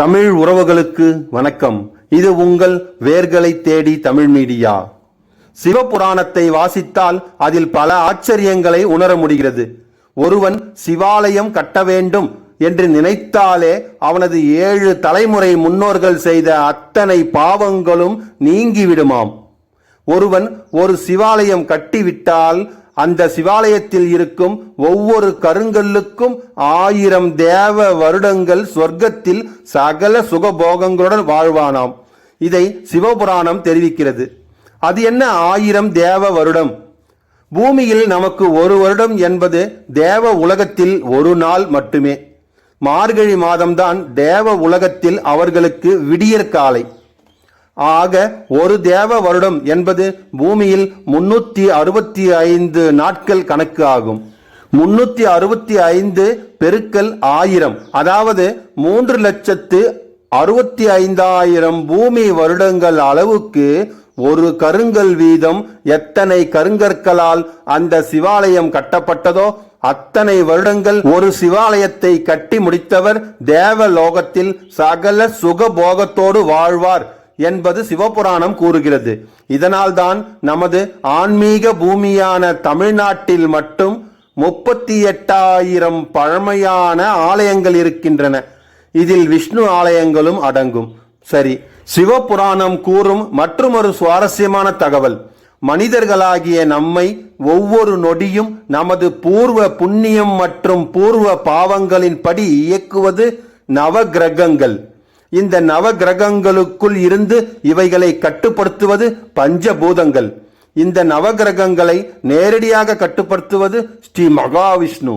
தமிழ் உறவுகளுக்கு வணக்கம். இது உங்கள் வேர்களை தேடி தமிழ் மீடியா. சிவபுராணத்தை வாசித்தால் அதில் பல ஆச்சரியங்களை உணர முடிகிறது. ஒருவன் சிவாலயம் கட்ட வேண்டும் என்று நினைத்தாலே அவனது ஏழு தலைமுறை முன்னோர்கள் செய்த அத்தனை பாவங்களும் நீங்கிவிடுமாம். ஒருவன் ஒரு சிவாலயம் கட்டிவிட்டால் அந்த சிவாலயத்தில் இருக்கும் ஒவ்வொரு கருங்கல்லுக்கும் ஆயிரம் தேவ வருடங்கள் சொர்க்கத்தில் சகல சுகபோகங்களுடன் வாழ்வானாம். இதை சிவபுராணம் தெரிவிக்கிறது. அது என்ன ஆயிரம் தேவ வருடம்? பூமியில் நமக்கு ஒரு வருடம் என்பது தேவ உலகத்தில் ஒரு நாள் மட்டுமே. மார்கழி மாதம்தான் தேவ உலகத்தில் அவர்களுக்கு விடியற்காலை ஆக ஒரு தேவ வருடம் என்பது பூமியில் முன்னூத்தி அறுபத்தி ஐந்து நாட்கள் கணக்கு ஆகும். முன்னூத்தி அறுபத்தி ஐந்து பெருக்கல் ஆயிரம். அதாவது மூன்று லட்சத்து அறுபத்தி ஐந்தாயிரம் பூமி வருடங்கள் அளவுக்கு ஒரு கருங்கல் வீதம் எத்தனை கருங்கற்களால் அந்த சிவாலயம் கட்டப்பட்டதோ அத்தனை வருடங்கள் ஒரு சிவாலயத்தை கட்டி முடித்தவர் தேவலோகத்தில் சகல சுகபோகத்தோடு வாழ்வார். என்பது சிவபுராணம் கூறுகிறது. இதனால்தான் நமது ஆன்மீக பூமியான தமிழ்நாட்டில் மட்டும் முப்பத்தி எட்டாயிரம் பழமையான ஆலயங்கள் இருக்கின்றன. இதில் விஷ்ணு ஆலயங்களும் அடங்கும். சரி சிவபுராணம் கூறும் மற்றொரு சுவாரஸ்யமான தகவல். மனிதர்களாகிய நம்மை ஒவ்வொரு நொடியும் நமது பூர்வ புண்ணியம் மற்றும் பூர்வ பாவங்களின் படி இயக்குவது நவகிரகங்கள் இந்த நவ கிரகங்களுக்குள் இருந்து இவைகளை கட்டுப்படுத்துவது பஞ்சபூதங்கள். இந்த நவகிரகங்களை நேரடியாக கட்டுப்படுத்துவது ஸ்ரீ மகாவிஷ்ணு.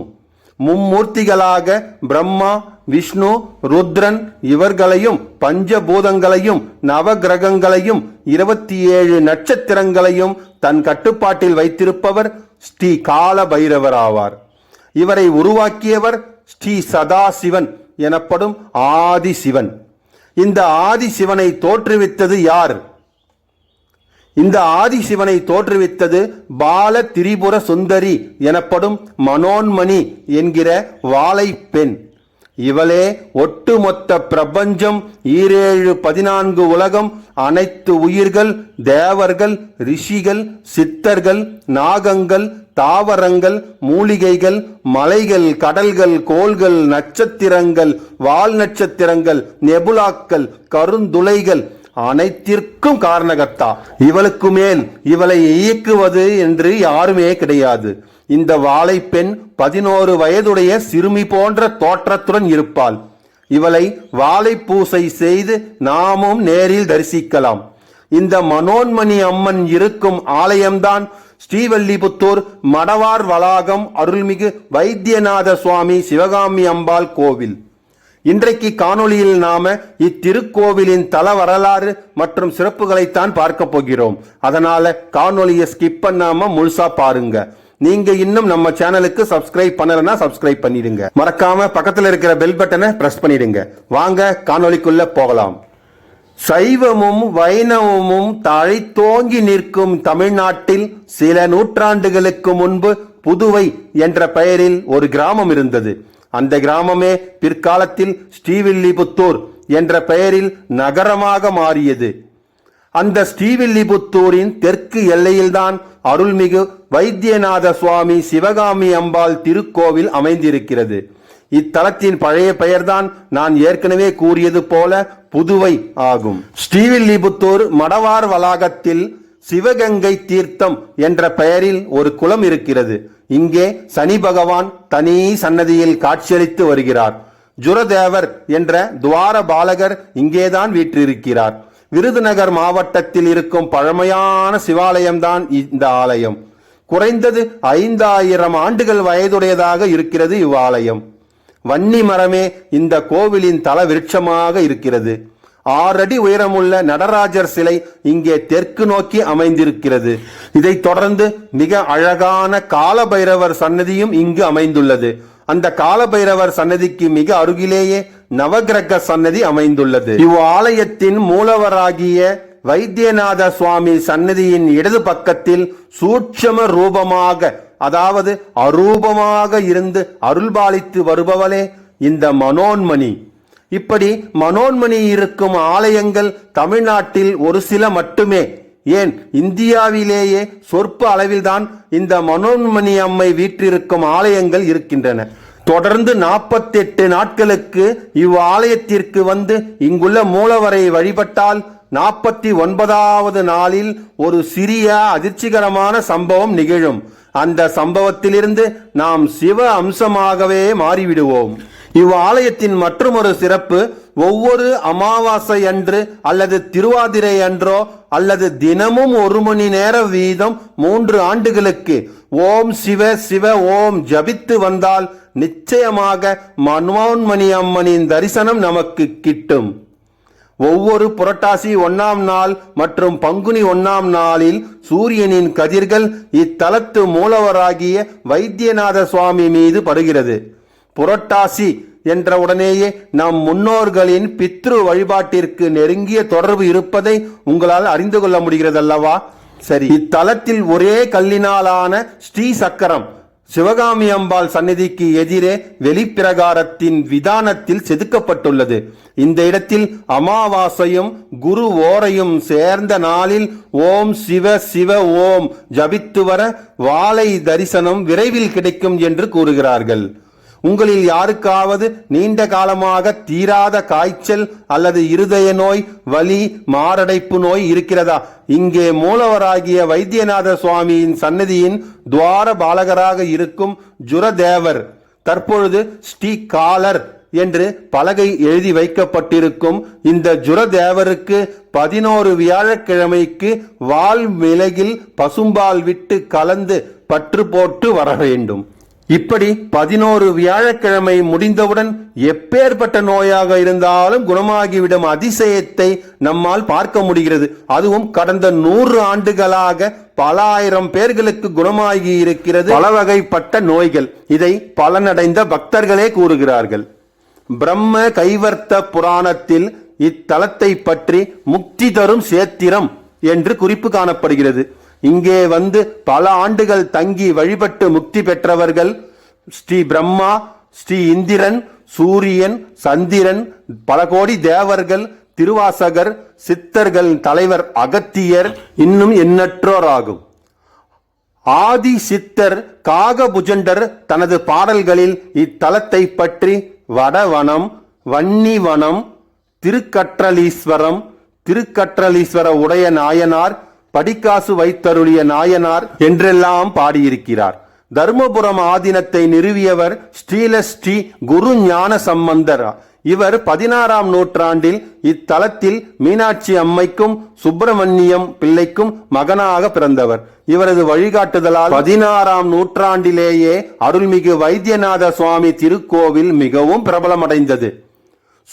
மும்மூர்த்திகளாக பிரம்மா விஷ்ணு ருத்ரன் இவர்களையும் பஞ்சபூதங்களையும் நவகிரகங்களையும் இருபத்தி ஏழு நட்சத்திரங்களையும் தன் கட்டுப்பாட்டில் வைத்திருப்பவர் ஸ்ரீ கால பைரவர் ஆவார் இவரை உருவாக்கியவர் ஸ்ரீ சதாசிவன் எனப்படும் ஆதி சிவன் இந்த ஆதி சிவனை தோற்றுவித்தது யார்? இந்த ஆதி சிவனை தோற்றுவித்தது பால திரிபுர சுந்தரி எனப்படும் மனோன்மணி என்கிற வாழை பெண். இவளே ஒட்டுமொத்த பிரபஞ்சம் ஈரேழு பதினான்கு உலகம் அனைத்து உயிர்கள் தேவர்கள் ரிஷிகள் சித்தர்கள் நாகங்கள் தாவரங்கள் மூலிகைகள் மலைகள் கடல்கள் கோள்கள் நட்சத்திரங்கள் வால் நட்சத்திரங்கள் நெபுலாக்கள் கருந்துளைகள் அனைத்திற்கும் காரணகர்த்தா. இவளுக்கு மேல் இவளை இயக்குவது என்று யாருமே கிடையாது. இந்த வாழைப்பெண் பதினோரு வயதுடைய சிறுமி போன்ற தோற்றத்துடன் இருப்பாள். இவளை வாழை பூசை செய்து நாமும் நேரில் தரிசிக்கலாம். இந்த மனோன்மணி அம்மன் இருக்கும் ஆலயம்தான் ஸ்ரீவல்லிபுத்தூர் மடவார் வளாகம் அருள்மிகு வைத்தியநாத சுவாமி சிவகாமி அம்பாள் கோவில். இன்றைக்கு காணொளியில் நாம இத்திருக்கோவிலின் தல வரலாறு மற்றும் சிறப்புகளைத்தான் பார்க்க போகிறோம். அதனால காணொளியை ஸ்கிப் பண்ணாம முழுசா பாருங்க. நீங்க இன்னும் நம்ம சேனலுக்கு சப்ஸ்கிரைப் பண்ணலன்னா சப்ஸ்கிரைப் பண்ணிடுங்க. மறக்காம பக்கத்துல இருக்கிற பெல் பட்டனை பிரஸ் பண்ணிடுங்க. வாங்க காணொளிக்குள்ள போகலாம். சைவமும் வைணவமும் தழைத்தோங்கி நிற்கும் தமிழ்நாட்டில் சில நூற்றாண்டுகளுக்கு முன்பு புதுவை என்ற பெயரில் ஒரு கிராமம் இருந்தது. அந்த கிராமமே பிற்காலத்தில் ஸ்ரீவில்லிபுத்தூர் என்ற பெயரில் நகரமாக மாறியது. அந்த ஸ்ரீவில்லிபுத்தூரின் தெற்கு எல்லையில்தான் அருள்மிகு வைத்தியநாத சுவாமி சிவகாமி அம்பாள் திருக்கோவில் அமைந்திருக்கிறது. இத்தலத்தின் பழைய பெயர்தான் நான் ஏற்கனவே கூறியது போல புதுவை ஆகும். ஸ்ரீவில்லிபுத்தூர் மடவார் வளாகத்தில் சிவகங்கை தீர்த்தம் என்ற பெயரில் ஒரு குளம் இருக்கிறது. இங்கே சனி பகவான் தனி சன்னதியில் காட்சியளித்து வருகிறார். ஜுரதேவர் என்ற துவார பாலகர் இங்கேதான் வீற்றிருக்கிறார். விருதுநகர் மாவட்டத்தில் இருக்கும் பழமையான சிவாலயம்தான் இந்த ஆலயம். குறைந்தது ஐந்தாயிரம் ஆண்டுகள் வயதுடையதாக இருக்கிறது இவ்வாலயம். வன்னி மரமே இந்த கோவிலின் தல விருட்சமாக இருக்கிறது. ஆறடி உயரமுள்ள நடராஜர் சிலை இங்கே தெற்கு நோக்கி அமைந்திருக்கிறது. இதைத் தொடர்ந்து மிக அழகான காலபைரவர் சன்னதியும் இங்கு அமைந்துள்ளது. அந்த காலபைரவர் சன்னதிக்கு மிக அருகிலேயே நவகிரக சன்னதி அமைந்துள்ளது. இவ்வாலயத்தின் மூலவராகிய வைத்தியநாத சுவாமி சன்னதியின் இடது பக்கத்தில் சூட்சம ரூபமாக அதாவது அரூபமாக இருந்து அருள்பாலித்து வருபவளே இந்த மனோன்மணி. இப்படி மனோன்மணி இருக்கும் ஆலயங்கள் தமிழ்நாட்டில் ஒரு சில மட்டுமே. ஏன்? இந்தியாவிலேயே சொற்ப அளவில்தான் இந்த மனோன்மணி அம்மை வீற்றிருக்கும் ஆலயங்கள் இருக்கின்றன. தொடர்ந்து 48 நாட்களுக்கு இவ்வாலயத்திற்கு வந்து இங்குள்ள மூலவரை வழிபட்டால் நாற்பத்தி ஒன்பதாவது நாளில் ஒரு சிறிய அதிர்ச்சிகரமான சம்பவம் நிகழும். அந்த சம்பவத்திலிருந்து நாம் சிவ அம்சமாகவே மாறிவிடுவோம். இவ்வாலயத்தின் மற்றொரு சிறப்பு ஒவ்வொரு அமாவாசை அன்று அல்லது திருவாதிரை அன்றோ அல்லது தினமும் ஒரு மணி நேர வீதம் மூன்று ஆண்டுகளுக்கு ஓம் சிவ சிவ ஓம் ஜபித்து வந்தால் நிச்சயமாக மன்வான்மணி அம்மனின் தரிசனம் நமக்கு கிட்டும். ஒவ்வொரு புரட்டாசி ஒன்னாம் நாள் மற்றும் பங்குனி ஒன்னாம் நாளில் சூரியனின் கதிர்கள் இத்தலத்து மூலவராகிய வைத்தியநாத சுவாமி மீது படுகிறது. புரட்டாசி என்ற உடனேயே நம் முன்னோர்களின் பித்ரு வழிபாட்டிற்கு நெருங்கிய தொடர்பு இருப்பதை உங்களால் அறிந்து கொள்ள முடிகிறதல்லவா? சரி. இத்தலத்தில் ஒரே கல்லினாலான ஸ்ரீ சக்கரம் சிவகாமி அம்பாள் சந்நிதிக்கு எதிரே வெளிப்பிரகாரத்தின் விதானத்தில் செதுக்கப்பட்டுள்ளது. இந்த இடத்தில் அமாவாசையும் குரு ஓரையும் சேர்ந்த நாளில் ஓம் சிவ சிவ ஓம் ஜபித்து வர வாழை தரிசனம் விரைவில் கிடைக்கும் என்று கூறுகிறார்கள். உங்களில் யாருக்காவது நீண்ட காலமாக தீராத காய்ச்சல் அல்லது இருதய நோய் வலி மாரடைப்பு நோய் இருக்கிறதா? இங்கே மூலவராகிய வைத்தியநாத சுவாமியின் சன்னதியின் துவார பாலகராக இருக்கும் ஜுரதேவர் தற்பொழுது ஸ்ரீ காலர் என்று பலகை எழுதி வைக்கப்பட்டிருக்கும் இந்த ஜுரதேவருக்கு பதினோரு வியாழக்கிழமைக்கு வால் மிளகில் பசும்பால் விட்டு கலந்து பற்று போட்டு வர வேண்டும். இப்படி பதினோரு வியாழக்கிழமை முடிந்தவுடன் எப்பேற்பட்ட நோயாக இருந்தாலும் குணமாகிவிடும் அதிசயத்தை நம்மால் பார்க்க முடிகிறது. அதுவும் கடந்த நூறு ஆண்டுகளாக பல ஆயிரம் பேர்களுக்கு குணமாகி இருக்கிறது. பல வகைப்பட்ட நோய்கள். இதை பலனடைந்த பக்தர்களே கூறுகிறார்கள். பிரம்ம கைவர்த்த புராணத்தில் இத்தலத்தை பற்றி முக்தி தரும் சேத்திரம் என்று குறிப்பு காணப்படுகிறது. இங்கே வந்து பல ஆண்டுகள் தங்கி வழிபட்டு முக்தி பெற்றவர்கள் ஸ்ரீ பிரம்மா ஸ்ரீ இந்திரன் சூரியன் சந்திரன் பல கோடி தேவர்கள் திருவாசகர் சித்தர்கள் தலைவர் அகத்தியர் இன்னும் எண்ணற்றோர் ஆகும். ஆதி சித்தர் காகபுஜண்டர் தனது பாடல்களில் இத்தலத்தை பற்றி வடவனம் வன்னிவனம் திருக்கற்றலீஸ்வரம் திருக்கற்றலீஸ்வர உடைய நாயனார் படிக்காசு வைத்தருளிய நாயனார் என்றெல்லாம் பாடியிருக்கிறார். தர்மபுரம் ஆதீனத்தை நிறுவியவர் ஸ்ரீலஸ்ரீ குரு ஞான சம்பந்தர். இவர் பதினாறாம் நூற்றாண்டில் இத்தலத்தில் மீனாட்சி அம்மைக்கும் சுப்பிரமணியம் பிள்ளைக்கும் மகனாக பிறந்தவர். இவரது வழிகாட்டுதலால் பதினாறாம் நூற்றாண்டிலேயே அருள்மிகு வைத்தியநாத சுவாமி திருக்கோவில் மிகவும் பிரபலமடைந்தது.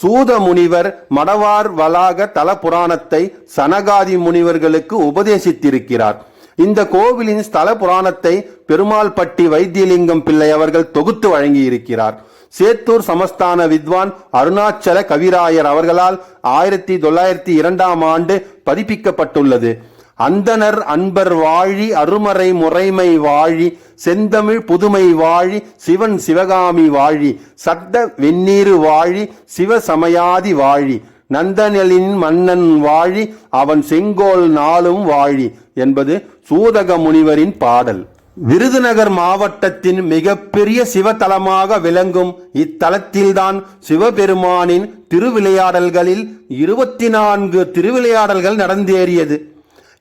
சூத முனிவர் மடவார் வளாக தல புராணத்தை சனகாதி முனிவர்களுக்கு உபதேசித்திருக்கிறார். இந்த கோவிலின் ஸ்தல புராணத்தை பெருமாள்பட்டி வைத்தியலிங்கம் பிள்ளை அவர்கள் தொகுத்து வழங்கியிருக்கிறார். சேத்தூர் சமஸ்தான வித்வான் அருணாச்சல கவிராயர் அவர்களால் ஆயிரத்தி தொள்ளாயிரத்தி இரண்டாம் ஆண்டு பதிப்பிக்கப்பட்டுள்ளது. அந்தனர் அன்பர் வாழி அருமறை முறைமை வாழி செந்தமிழ் புதுமை வாழி சிவன் சிவகாமி வாழி சத்த வெந்நீரு வாழி சிவசமயாதி வாழி நந்தனலின் மன்னன் வாழி அவன் செங்கோல் நாளும் வாழி என்பது சூதக முனிவரின் பாடல். விருதுநகர் மாவட்டத்தின் மிகப்பெரிய சிவத்தலமாக விளங்கும் இத்தலத்தில்தான் சிவபெருமானின் திருவிளையாடல்களில் இருபத்தி நான்கு திருவிளையாடல்கள் நடந்தேறியது.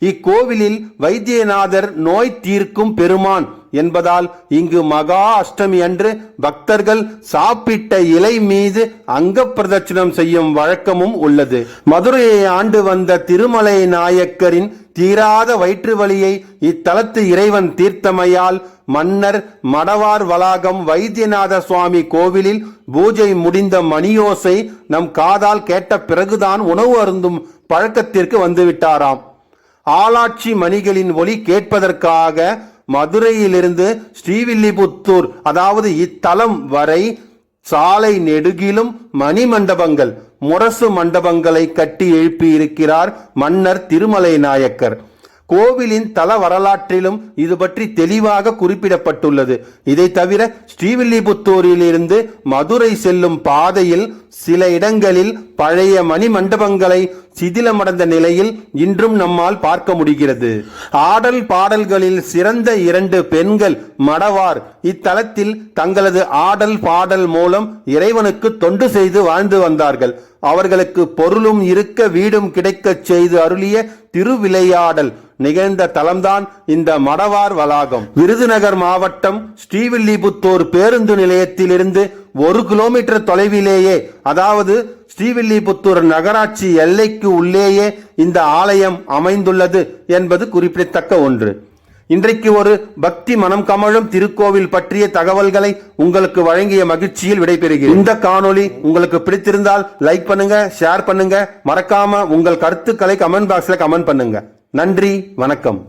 இக்கோவிலில் வைத்தியநாதர் நோய் தீர்க்கும் பெருமான் என்பதால் இங்கு மகா அஷ்டமி அன்று பக்தர்கள் சாப்பிட்ட இலை மீது அங்க பிரதட்சணம் செய்யும் வழக்கமும் உள்ளது. மதுரையை ஆண்டு வந்த திருமலை நாயக்கரின் தீராத வயிற்று வலியை இத்தலத்து இறைவன் தீர்த்தமையால் மன்னர் மடவார் வளாகம் வைத்தியநாத சுவாமி கோவிலில் பூஜை முடிந்த மணியோசை நம் காதால் கேட்ட பிறகுதான் உணவு அருந்தும் பழக்கத்திற்கு வந்துவிட்டாராம். ஆளாட்சி மணிகளின் ஒலி கேட்பதற்காக மதுரையிலிருந்து ஸ்ரீவில்லிபுத்தூர் அதாவது இத்தலம் வரை சாலை நெடுகிலும் மணி மண்டபங்கள் முரசு மண்டபங்களை கட்டி எழுப்பியிருக்கிறார் மன்னர் திருமலை நாயக்கர். கோவிலின் தல வரலாற்றிலும் இது பற்றி தெளிவாக குறிப்பிடப்பட்டுள்ளது. இதை தவிர ஸ்ரீவில்லிபுத்தூரிலிருந்து மதுரை செல்லும் பாதையில் சில இடங்களில் பழைய மணி மண்டபங்களை சிதிலமடைந்த நிலையில் இன்றும் நம்மால் பார்க்க முடிகிறது. ஆடல் பாடல்களில் சிறந்த இரண்டு பெண்கள் மடவார் இத்தலத்தில் தங்களது ஆடல் பாடல் மூலம் இறைவனுக்கு தொண்டு செய்து வாழ்ந்து வந்தார்கள். அவர்களுக்கு பொருளும் இருக்க வீடும் கிடைக்கச் செய்து அருளிய திருவிளையாடல் நிகழ்ந்த தலம்தான் இந்த மடவார் வளாகம். விருதுநகர் மாவட்டம் ஸ்ரீவில்லிபுத்தூர் பேருந்து நிலையத்திலிருந்து ஒரு கிலோமீட்டர் தொலைவிலேயே அதாவது ஸ்ரீவில்லிபுத்தூர் நகராட்சி எல்லைக்கு உள்ளேயே இந்த ஆலயம் அமைந்துள்ளது என்பது குறிப்பிடத்தக்க ஒன்று. இன்றைக்கு ஒரு பக்தி மனம் கமழும் திருக்கோவில் பற்றிய தகவல்களை உங்களுக்கு வழங்கிய மகிழ்ச்சியில் விடைபெறுகிறேன். இந்த காணொளி உங்களுக்கு பிடித்திருந்தால் லைக் பண்ணுங்க ஷேர் பண்ணுங்க. மறக்காம உங்கள் கருத்துக்களை கமெண்ட் பாக்ஸ்ல கமெண்ட் பண்ணுங்க. நன்றி வணக்கம்.